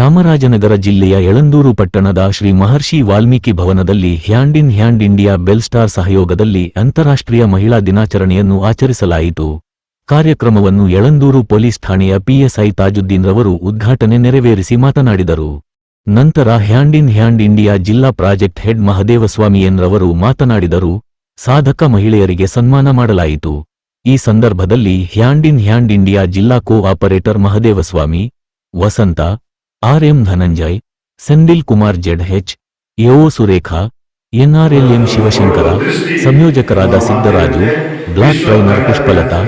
ಚಾಮರಾಜನಗರ ಜಿಲ್ಲೆಯ ಯಳಂದೂರು ಪಟ್ಟಣದ ಶ್ರೀ ಮಹರ್ಷಿ ವಾಲ್ಮೀಕಿ ಭವನದಲ್ಲಿ hand in hand India Belstar ಸಹಯೋಗದಲ್ಲಿ ಅಂತಾರಾಷ್ಟ್ರೀಯ ಮಹಿಳಾ ದಿನಾಚರಣೆಯನ್ನು ಆಚರಿಸಲಾಯಿತು. ಕಾರ್ಯಕ್ರಮವನ್ನು ಯಳಂದೂರು ಪೊಲೀಸ್ ಠಾಣೆಯ ಪಿಎಸ್ಐ ತಾಜುದ್ದೀನ್ ರವರು ಉದ್ಘಾಟನೆ ನೆರವೇರಿಸಿ ಮಾತನಾಡಿದರು. ನಂತರ ಹ್ಯಾಂಡ್ ಇನ್ ಹ್ಯಾಂಡ್ ಇಂಡಿಯಾ ಜಿಲ್ಲಾ ಪ್ರಾಜೆಕ್ಟ್ ಹೆಡ್ ಮಹದೇವಸ್ವಾಮಿ ಎನ್ ರವರು ಮಾತನಾಡಿದರು. ಸಾಧಕ ಮಹಿಳೆಯರಿಗೆ ಸನ್ಮಾನ ಮಾಡಲಾಯಿತು. ಈ ಸಂದರ್ಭದಲ್ಲಿ ಹ್ಯಾಂಡ್ ಇನ್ ಹ್ಯಾಂಡ್ ಇಂಡಿಯಾ ಜಿಲ್ಲಾ co operator Mahadevaswamy, Vasantha RM Dhananjay Sendil Kumar Z H AO Surekha NRLM Shivashankara, ಸಂಯೋಜಕರಾದ Siddaraju, block trainer Pushpalatha,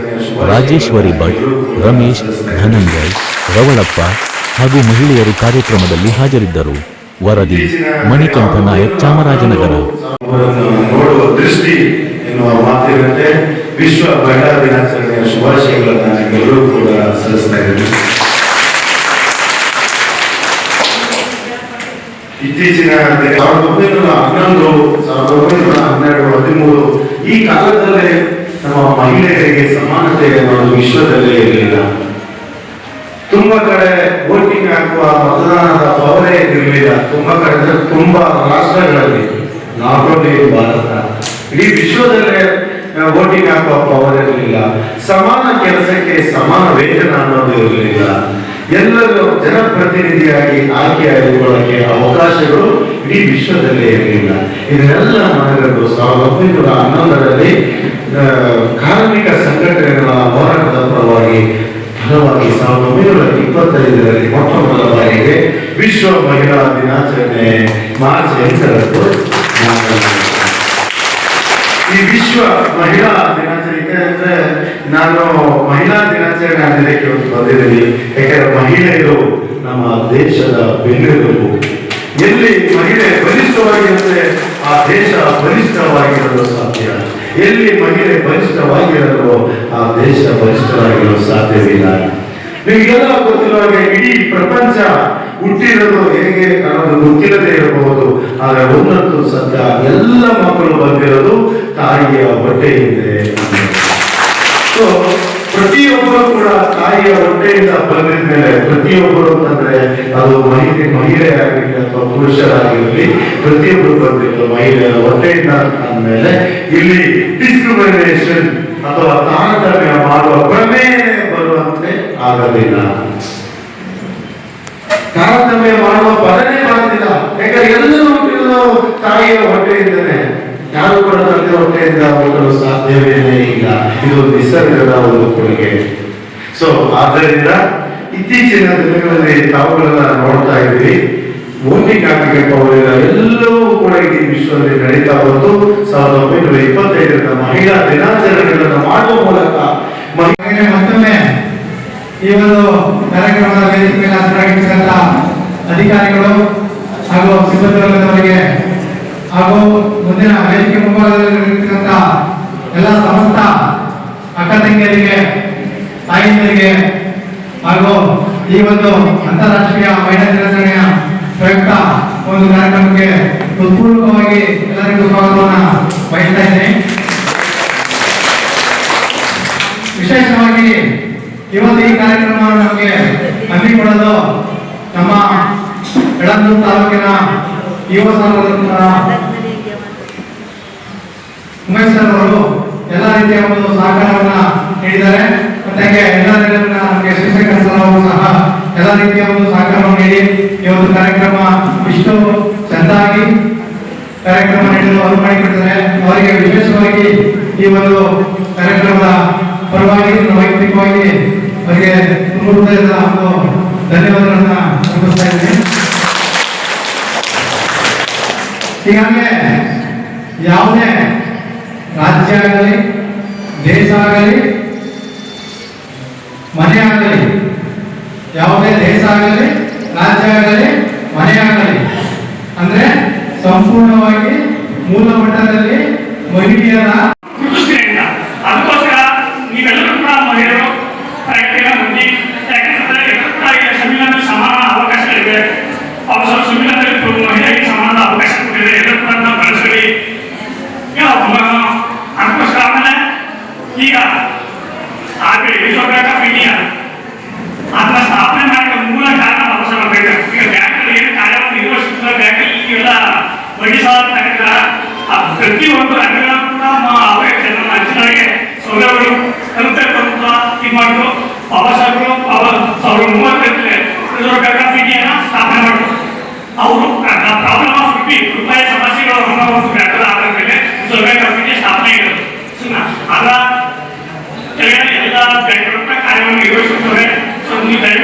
Rajeshwari Bhat, Ramesh, Dhananjay, Ravalappa ಹಾಗೂ ಮಹಿಳೆಯರು ಕಾರ್ಯಕ್ರಮದಲ್ಲಿ ಹಾಜರಿದ್ದರು. ವರದಿ, ಮಣಿಕಂಠ ನಾಯಕ್, ಚಾಮರಾಜನಗರ. ವಿಶ್ವ ಮಹಿಳಾ ದಿನಾಚರಣೆಯ ಶುಭಾಶಯಗಳನ್ನು ನಿಮ್ಮೆಲ್ಲರೂ ಕೂಡ ಸಲ್ಲಿಸ್ತಾ ಇದ್ದೀನಿ. ಇತ್ತೀಚಿನ ಸಾವಿರದ ಒಂಬೈನೂರ ಹನ್ನೊಂದು, ಸಾವಿರದ ಒಂಬೈನೂರ ಹನ್ನೆರಡು, ಹದಿಮೂರು, ಈ ಕಾಲದಲ್ಲೇ ನಮ್ಮ ಮಹಿಳೆಯರಿಗೆ ಸಮಾನತೆ ಅನ್ನೋದು ವಿಶ್ವದಲ್ಲೇ ಇರಲಿಲ್ಲ. ತುಂಬಾ ಕಡೆ ವೋಟಿಂಗ್ ಹಾಕುವ ಮತದಾನದ ಪವರೇ ಇರಲಿಲ್ಲ. ತುಂಬಾ ಕಡೆ ತುಂಬಾ ರಾಷ್ಟ್ರಗಳಲ್ಲಿ. Not only Bharat. ಇಡೀ ವಿಶ್ವದಲ್ಲೇ ವೋಟಿಂಗ್ ಹಾಕುವ ಪವರ್ ಇರಲಿಲ್ಲ. ಸಮಾನ ಕೆಲಸಕ್ಕೆ ಸಮಾನ ವೇತನ ಅನ್ನೋದು ಇರಲಿಲ್ಲ. ಎಲ್ಲರೂ ಜನಪ್ರತಿನಿಧಿಯಾಗಿ ಆಯ್ಕೆಯಾಗಿಕೊಳ್ಳಕ್ಕೆ ಅವಕಾಶಗಳು ಇಡೀ ವಿಶ್ವದಲ್ಲೇ ಇರಲಿಲ್ಲ ಇದನ್ನೆಲ್ಲ ಮಾಡಿರೋದು ಸಾವಿರದ ಒಂಬೈನೂರ ಹನ್ನೊಂದರಲ್ಲಿ ಕಾರ್ಮಿಕ ಸಂಘಟನೆಗಳ ಹೋರಾಟದ ಪರವಾಗಿ, ಫಲವಾಗಿ ಸಾವಿರದ ಒಂಬೈನೂರ ಇಪ್ಪತ್ತೈದರಲ್ಲಿ ಮೊಟ್ಟ ಮೊದಲ ಬಾರಿಗೆ ವಿಶ್ವ ಮಹಿಳಾ ದಿನಾಚರಣೆ ಮಾರ್ಚ್ ಎಂಟರಂದು. ಈ ವಿಶ್ವ ಮಹಿಳಾ ದಿನಾಚರಣೆ ಅಂದ್ರೆ ನಾನು ಮಹಿಳಾ ದಿನಾಚರಣೆ ಅನ್ನೋದಕ್ಕೆ ಇವತ್ತು ಬಂದಿದ್ದೀನಿ. ಯಾಕಂದ್ರೆ ಮಹಿಳೆಯರು ನಮ್ಮ ದೇಶದ ಬೆನ್ನೆಲುಬು. ಎಲ್ಲಿ ಮಹಿಳೆ ಬಲಿಷ್ಠವಾಗಿರುತ್ತೆ ಆ ದೇಶ ಬಲಿಷ್ಠವಾಗಿರಲು ಸಾಧ್ಯ. ಎಲ್ಲಿ ಮಹಿಳೆ ಬಲಿಷ್ಠವಾಗಿರಲು ಆ ದೇಶ ಬಲಿಷ್ಠವಾಗಿರಲು ಸಾಧ್ಯವಿಲ್ಲ. ನಿಮಗೆಲ್ಲ ಗೊತ್ತಿರುವ ಹಾಗೆ ಇಡೀ ಪ್ರಪಂಚ ಹುಟ್ಟಿರೋದು ಹೇಗೆ ಅನ್ನೋದು ಗೊತ್ತಿಲ್ಲದೆ ಇರಬಹುದು. ಆದರೆ ಒಂದಂತೂ ಸತ್ಯ ಎಲ್ಲ ಮಕ್ಕಳು ಬಂದಿರೋದು ತಾಯಿಯ ಹೊಟ್ಟೆಯಿಂದೆ ಪ್ರತಿಯೊಬ್ಬರು ಕೂಡ ತಾಯಿಯ ಹೊಟ್ಟೆಯಿಂದ ಬಂದಿದ ಮೇಲೆ ಪ್ರತಿಯೊಬ್ಬರು ಅಂತಂದ್ರೆ ಅದು ಮಹಿಳೆ ಮಹಿಳೆ ಆಗಿರಲಿ ಅಥವಾ ಪುರುಷರಾಗಿರಲಿ, ಪ್ರತಿಯೊಬ್ಬರು ಬಂದಿದ್ದು ಮಹಿಳೆಯರ ಹೊಟ್ಟೆಯಿಂದ ಅಂದಮೇಲೆ ಇಲ್ಲಿ ಡಿಸ್ಕ್ರಿಮಿನೇಷನ್ ಅಥವಾ ತಾರತಮ್ಯ ಮಾಡುವ ಭ್ರಮೆ ಬರುವಂತೆ ಆಗಲಿಲ್ಲ. ತಾರತಮ್ಯ ಮಾಡುವ ಪದನೇ ಬರೋದಿಲ್ಲ ಯಾಕಂದ್ರೆ ಎಲ್ಲರೂ ತಾಯಿಯ ಹೊಟ್ಟೆಯಿಂದನೇ ಯಾರು ಕೂಡ ತಂದೆ ಹೊಟ್ಟೆಯಿಂದ ಹೋಗಲು ಸಾಧ್ಯವೇ ಇಲ್ಲ. ಇದು ನಿಸರ್ಗದ ಒಂದು ಕೊಡುಗೆ. ಸೊ ಆದ್ದರಿಂದ ಇತ್ತೀಚಿನ ದಿನಗಳಲ್ಲಿ ತಾವುಗಳನ್ನ ನೋಡ್ತಾ ಇದ್ವಿ. ಭೂಮಿ ಹಾಕಿಗೆ ಪವರಿಲ್ಲ ಎಲ್ಲವೂ ಕೂಡ ಇಡೀ ವಿಶ್ವದಲ್ಲಿ ನಡೀತಾ ಬಂತು ಸಾವಿರದ ಒಂಬೈನೂರ ಇಪ್ಪತ್ತೈದರಿಂದ ಮಹಿಳಾ ದಿನಾಚರಣೆಗಳನ್ನು ಮಾಡುವ ಮೂಲಕ ಮಹಿಳೆ ಮತ್ತೊಮ್ಮೆ ಈ ಒಂದು ಕಾರ್ಯಕ್ರಮದ ವೇದಿಕೆ ಅಧಿಕಾರಿಗಳು ಹಾಗೂ ಸಿಬ್ಬಂದಿ ವರ್ಗದವರಿಗೆ ಹಾಗೂ ಮುಂದಿನ ವೇದಿಕೆ ಮುಂಭಾಗದಲ್ಲಿರ್ತಕ್ಕಂಥ ಎಲ್ಲ ಸಮಸ್ತ ಅಕ್ಕ ತಂಗಿಯರಿಗೆ ತಾಯಿಯರಿಗೆ ಹಾಗೂ ಈ ಒಂದು ಅಂತಾರಾಷ್ಟ್ರೀಯ ಮಹಿಳಾ ದಿನಾಚರಣೆಯ ಪ್ರಯುಕ್ತ ಒಂದು ಕಾರ್ಯಕ್ರಮಕ್ಕೆ ಹೃತ್ಪೂರ್ವಕವಾಗಿ ಎಲ್ಲರಿಗೂ ಸ್ವಾಗತವನ್ನು ಬಯಸ್ತಾ ಇದ್ದೀನಿ. ವಿಶೇಷವಾಗಿ ಇವತ್ತು ಈ ಕಾರ್ಯಕ್ರಮವನ್ನು ನಮಗೆ ಹಮ್ಮಿಕೊಳ್ಳಲು ನಮ್ಮ ಎಳಂದೂರು ತಾಲೂಕಿನ ಯುವ ಸಂಘದ ಎಲ್ಲ ರೀತಿಯ ಒಂದು ಸಹಕಾರವನ್ನ ನೀಡಿದ್ದಾರೆ. ಹಾಗೆ ಎಲ್ಲ ನಮಗೆ ಸರ್ ಅವರು ಸಹ ಎಲ್ಲ ರೀತಿಯ ಒಂದು ಸಹಕಾರವನ್ನು ನೀಡಿ ಈ ಒಂದು ಕಾರ್ಯಕ್ರಮ ಇಷ್ಟು ಚೆಂದಾಗಿ ಕಾರ್ಯಕ್ರಮ ನೀಡಲು ಅನುವು ಮಾಡಿಕೊಟ್ಟಿದ್ದಾರೆ ಅವರಿಗೆ ವಿಶೇಷವಾಗಿ ಈ ಒಂದು ಕಾರ್ಯಕ್ರಮದ ಪರವಾಗಿ, ವೈಯಕ್ತಿಕವಾಗಿ ಅವರಿಗೆ ಒಂದು ಧನ್ಯವಾದಗಳನ್ನ ಸಲ್ಲಿಸ್ತಾ ಇದ್ದೀನಿ. ಈಗಾಗಲೇ ಯಾವುದೇ ರಾಜ್ಯ ಆಗಲಿ ದೇಶ ಆಗಲಿ ಮನೆ ಆಗಲಿ ಯಾವುದೇ ದೇಶ ಆಗಲಿ ರಾಜ್ಯ ಆಗಲಿ ಮನೆ ಆಗಲಿ ಅಂದ್ರೆ ಸಂಪೂರ್ಣವಾಗಿ ಮೂಲ ಮಟ್ಟದಲ್ಲಿ ಮಹಿಳೆಯರ কি গাছ আগে এসব রাখা মিডিয়া আপনার আপনার నాకు మూల కారణం అవసరం లేదు ఇక బ్యాంకులు ఏ కార్యాలు నిర్వహిస్తున్న బ్యాంకులు ఇలా వడ్డీ సార్ తగ్గ ప్రతి ఒక్కరు అడగడం కూడా మా ఆలోచన మంచిలాగే సోదరుడు కనుక కొంత ఇమ్మడు అవసరం ಅವರು ಮೂವತ್ತರಲ್ಲಿ ಕರ್ನಾಟಕ ಇಂಡಿಯಾನ ಸ್ಥಾಪನೆ ಮಾಡಿದ್ರು ಅವರು ಪ್ರಾಬ್ಲಮ್ ಆಫ್ ರುಪಿ ರೂಪಾಯಿ ಸಮಸ್ಯೆಗಳು ಹೊರಬರಬೇಕು ಬ್ಯಾಂಕದ ಆಧಾರ ಮೇಲೆ ರಿಸರ್ವ್ ಬ್ಯಾಂಕ್ ಆಫ್ ಇಂಡಿಯಾ ಸ್ಥಾಪನೆ ಇರೋದು ಅದರ ಸೊ ನೀವು